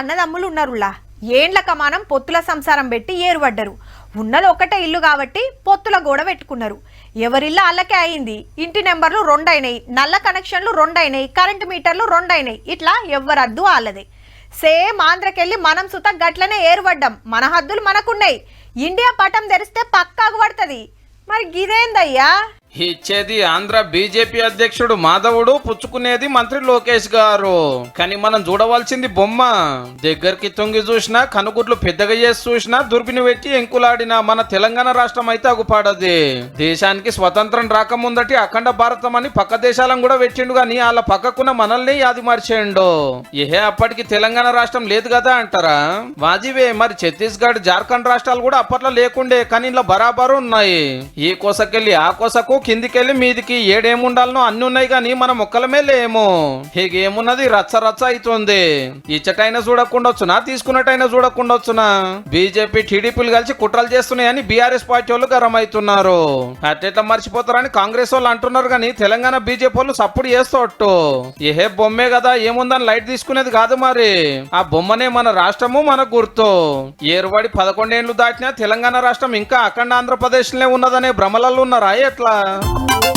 అన్నదమ్ములు ఉన్నారులా ఏండ్ల కమానం పొత్తుల సంసారం పెట్టి ఏరుపడ్డరు ఉన్నది ఒకటే ఇల్లు కాబట్టి పొత్తుల గోడ పెట్టుకున్నారు. ఎవరిల్లు అల్లకే అయింది. ఇంటి నెంబర్లు రెండైనాయి నల్ల కనెక్షన్లు రెండైనాయి కరెంటు మీటర్లు రెండైనాయి. ఇట్లా ఎవరద్దు వాళ్ళదే సేమ్ ఆంధ్రకెళ్ళి మనం సుత గట్లనే ఏరుపడ్డాం మన హద్దులు మనకున్నాయి. ఇండియా పటం తెరిస్తే పక్కాకు పడుతుంది. మరి గిదేందయ్యా? ఇచ్చేది ఆంధ్ర బీజేపీ అధ్యక్షుడు మాధవుడు పుచ్చుకునేది మంత్రి లోకేష్ గారు. కానీ మనం చూడవలసింది బొమ్మ. దగ్గరికి తొంగి చూసినా కనుగుడ్లు పెద్దగా చేసి చూసినా దుర్బిని పెట్టి ఎంకులాడిన మన తెలంగాణ రాష్ట్రం అయితే అగుపాడది. దేశానికి స్వతంత్రం రాకముందటి అఖండ భారతం అని పక్క దేశాలను కూడా పెట్టిండు గాని వాళ్ళ పక్కకున్న మనల్ని యాది మార్చేయండు. ఏహే అప్పటికి తెలంగాణ రాష్ట్రం లేదు కదా అంటారా? వాజివే మరి ఛత్తీస్గఢ్ జార్ఖండ్ రాష్ట్రాలు కూడా అప్పట్లో లేకుండే కానీ ఇలా బరాబరు ఉన్నాయి. ఈ కోసకెళ్ళి ఆ కోసకు కిందికెళ్ళి మీదికి ఏడేముండాలనో అన్ని ఉన్నాయి కానీ మన మొక్కలమే లేము. హీగేమున్నది రచ్చ రచ్చ అవుతుంది ఇచ్చటైనా చూడకుండొచ్చునా? తీసుకున్నట్టయినా చూడకుండొచ్చునా? బీజేపీ టీడీపీలు కలిసి కుట్రలు చేస్తున్నాయని బీఆర్ఎస్ పార్టీ వాళ్ళు గరం అవుతున్నారు అట్లా మర్చిపోతారని కాంగ్రెస్ వాళ్ళు అంటున్నారు కానీ తెలంగాణ బీజేపీ వాళ్ళు సప్పుడు చేస్తోట్టు. ఏహే బొమ్మే కదా ఏముందని లైట్ తీసుకునేది కాదు మరి. ఆ బొమ్మనే మన రాష్ట్రము మన గుర్తు. ఏరువాడి పదకొండేళ్ళు దాటినా తెలంగాణ రాష్ట్రం ఇంకా అఖండ ఆంధ్రప్రదేశ్ ఉన్నదనే భ్రమలలో ఉన్నారా? ఎట్లా? Tchau.